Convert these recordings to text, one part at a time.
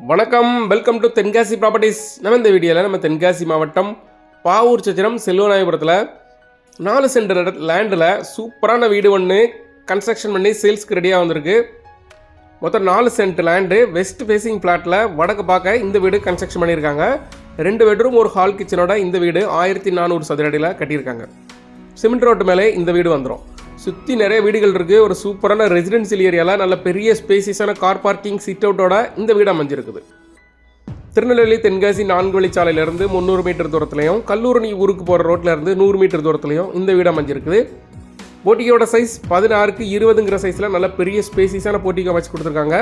வணக்கம். Welcome to Tenkasi properties நம்ம இந்த வீடியோவில் நம்ம தென்காசி மாவட்டம் பாவூர் சத்திரம் செல்வநாயபுரத்தில் நாலு சென்ட் லேண்டில் சூப்பரான வீடு ஒன்று கன்ஸ்ட்ரக்ஷன் பண்ணி சேல்ஸ்க்கு ரெடியாக வந்திருக்கு. மொத்தம் நாலு சென்ட் லேண்டு வெஸ்ட் ஃபேசிங் பிளாட்டில் வடக்கு பார்க்க இந்த வீடு கன்ஸ்ட்ரக்ஷன் பண்ணியிருக்காங்க. ரெண்டு பெட்ரூம் ஒரு ஹால் கிச்சனோட இந்த வீடு ஆயிரத்தி நானூறு சதுர அடியில் கட்டியிருக்காங்க. சிமெண்ட் ரோட்டு மேலே இந்த வீடு வந்துடும் சுற்றி நிறைய வீடுகள் இருக்குது ஒரு சூப்பரான ரெசிடென்சியல் ஏரியாவில் நல்ல பெரிய ஸ்பேசியஸான கார் பார்க்கிங் சிட் அவுட்டோட இந்த வீடு அமைஞ்சிருக்குது. திருநெல்வேலி தென்காசி நான்கு வழிச்சாலையிலேருந்து முந்நூறு மீட்டர் தூரத்துலையும் கல்லூரணி ஊருக்கு போகிற ரோட்ல இருந்து நூறு மீட்டர் தூரத்துலையும் இந்த வீடு அமைஞ்சிருக்குது. போட்டிகையோட சைஸ் பதினாறுக்கு இருபதுங்கிற சைஸில் நல்ல பெரிய ஸ்பேசியஸான போட்டிக்கு அமைச்சு கொடுத்துருக்காங்க.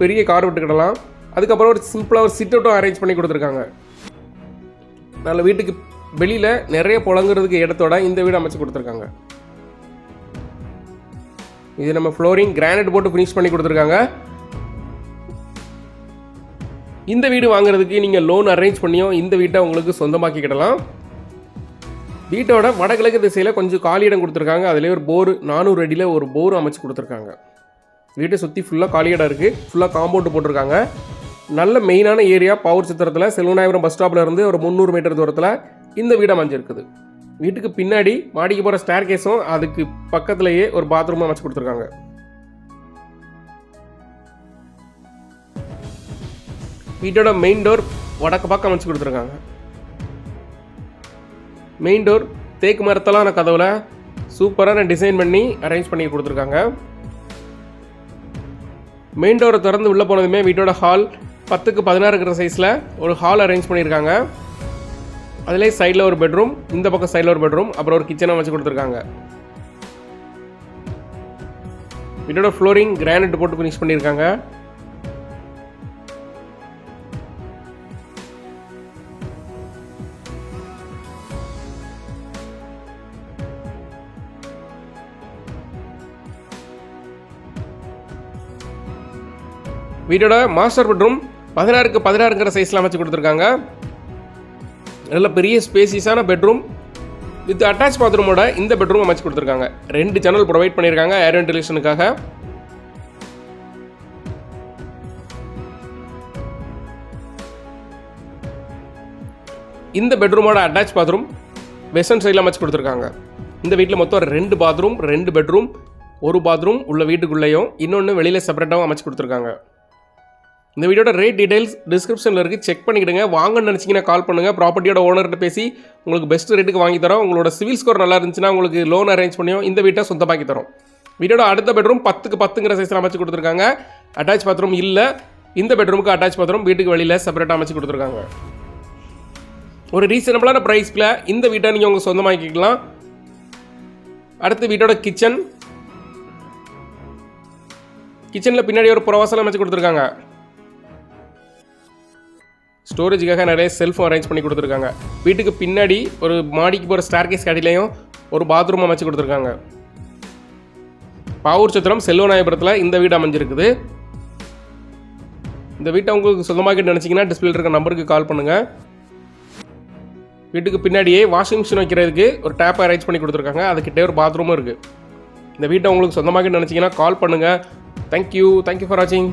பெரிய கார் விட்டுக்கிடலாம் அதுக்கப்புறம் ஒரு சிம்பிளாக ஒரு சிட் அவுட்டும் அரேஞ்ச் பண்ணி கொடுத்துருக்காங்க. நல்ல வீட்டுக்கு வெளியில் நிறைய புழங்குறதுக்கு இடத்தோட இந்த வீடு அமைச்சு கொடுத்துருக்காங்க. இது நம்ம ஃப்ளோரிங் கிரானைட் போட்டு ஃபினிஷ் பண்ணி கொடுத்துருக்காங்க. இந்த வீடு வாங்குறதுக்கு நீங்கள் லோன் அரேஞ்ச் பண்ணியும் இந்த வீட்டை உங்களுக்கு சொந்தமாக்கிக்கிடலாம் வீட்டோட வடகிழக்கு திசையில் கொஞ்சம் காலி இடம் கொடுத்துருக்காங்க. அதிலே ஒரு போர் நானூறு அடியில் ஒரு போர் அமைச்சு கொடுத்துருக்காங்க. வீட்டை சுற்றி ஃபுல்லாக காலி இடம் இருக்குது ஃபுல்லாக காம்பவுண்டு போட்டிருக்காங்க. நல்ல மெயினான ஏரியா பவர் சித்திரத்தில் செல்வநாயபுரம் பஸ் ஸ்டாப்பில் இருந்து ஒரு முந்நூறு மீட்டர் தூரத்தில் இந்த வீடு அமைஞ்சிருக்குது. வீட்டுக்கு பின்னாடி மாடிக்கு போகிற ஸ்டேர் கேஸும் அதுக்கு பக்கத்துலேயே ஒரு பாத்ரூம் அமைச்சு கொடுத்துருக்காங்க. வீட்டோட மெயின் டோர் வடக்கு பக்கம் அமைச்சு கொடுத்துருக்காங்க. மெயின் டோர் தேக்கு மரத்தெல்லாம் கதவில் சூப்பரான டிசைன் பண்ணி அரேஞ்ச் பண்ணி கொடுத்துருக்காங்க. மெயின் டோரை திறந்து உள்ளே போனதுமே வீட்டோட ஹால் பத்துக்கு பதினாறு இருக்கிற சைஸில் ஒரு ஹால் அரேஞ்ச் பண்ணியிருக்காங்க. அதிலே சைடில் ஒரு பெட்ரூம் இந்த பக்கம் சைடில் ஒரு பெட்ரூம் அப்புறம் ஒரு கிச்சனை வச்சு கொடுத்துருக்காங்க. வீட்டோட ஃப்ளோரிங் கிரானைட் போட்டு ஃபினிஷ் பண்ணியிருக்காங்க. வீட்டோட மாஸ்டர் பெட்ரூம் பதினாறுக்கு பதினாறுங்கிற சைஸில் அமைச்சு கொடுத்துருக்காங்க. நல்ல பெரிய ஸ்பேசியஸான பெட்ரூம் வித் அட்டாச் பாத்ரூமோட இந்த பெட்ரூம் அமைச்சு கொடுத்துருக்காங்க. ரெண்டு சேனல் ப்ரொவைட் பண்ணியிருக்காங்க ஏர் வென்டிலேஷனுக்காக இந்த பெட்ரூமோட அட்டாச் பாத்ரூம் வெஸ்டர்ன் சைடில் அமைச்சு கொடுத்துருக்காங்க. இந்த வீட்டில் மொத்தம் ரெண்டு பாத்ரூம் ரெண்டு பெட்ரூம் ஒரு பாத்ரூம் உள்ள வீட்டுக்குள்ளேயும் இன்னொன்று வெளியில் செப்பரேட்டாகவும் அமைச்சு கொடுத்துருக்காங்க. இந்த வீடியோட ரேட் டீடைல்ஸ் டிஸ்கிரிப்ஷனில் இருக்குது செக் பண்ணிக்கிடுங்க. வாங்கன்னு நினச்சிங்கன்னா கால் பண்ணுங்கள் ப்ராப்பர்ட்டியோட ஓனர்கிட்ட பேசி உங்களுக்கு பெஸ்ட் ரேட்டுக்கு வாங்கி தரோம். உங்களோட சிவில் ஸ்கோர் நல்லா இருந்துச்சுன்னா உங்களுக்கு லோன் அரேஞ்ச் பண்ணியும் இந்த வீட்டை சொந்தமாக்கி தரோம். வீட்டோட அடுத்த பெட்ரூம் பத்துக்கு பத்துங்கிற சைஸில் அமைச்சு கொடுத்துருக்காங்க. அட்டாச் பாத்ரூம் இல்லை. இந்த பெட்ரூமுக்கு அட்டாச் பாத்ரூம் வீட்டுக்கு வெளியில் செப்பரேட்டாக அமைச்சு கொடுத்துருக்காங்க. ஒரு ரீசனபிளான ப்ரைஸில் இந்த வீட்டை நீங்கள் உங்கள் சொந்தமாக்கிக்கலாம். அடுத்து வீட்டோட கிச்சன் கிச்சனில் பின்னாடி ஒரு புறவாசல் அமைச்சு கொடுத்துருக்காங்க. ஸ்டோரேஜுக்காக நிறைய செல்ஃபும் அரேஞ்ச் பண்ணி கொடுத்துருக்காங்க. வீட்டுக்கு பின்னாடி ஒரு மாடிக்கு போகிற ஸ்டார்கேஸ் கடையிலையும் ஒரு பாத்ரூம் அமைச்சு கொடுத்துருக்காங்க. பாவூர் சத்திரம் செல்வநாயபுரத்தில் இந்த வீடு அமைஞ்சிருக்குது. இந்த வீட்டை உங்களுக்கு சொந்தமாக நினச்சிங்கன்னா டிஸ்பிளே இருக்க நம்பருக்கு கால் பண்ணுங்கள் வீட்டுக்கு பின்னாடியே வாஷிங் மிஷின் வைக்கிறதுக்கு ஒரு டேப் அரேஞ்ச் பண்ணி கொடுத்துருக்காங்க. அதுக்கிட்டே ஒரு பாத்ரூமும் இருக்குது இந்த வீட்டை உங்களுக்கு சொந்தமாக நினச்சிங்கன்னா கால் பண்ணுங்கள் தேங்க்யூ தேங்க்யூ ஃபார் வாட்சிங்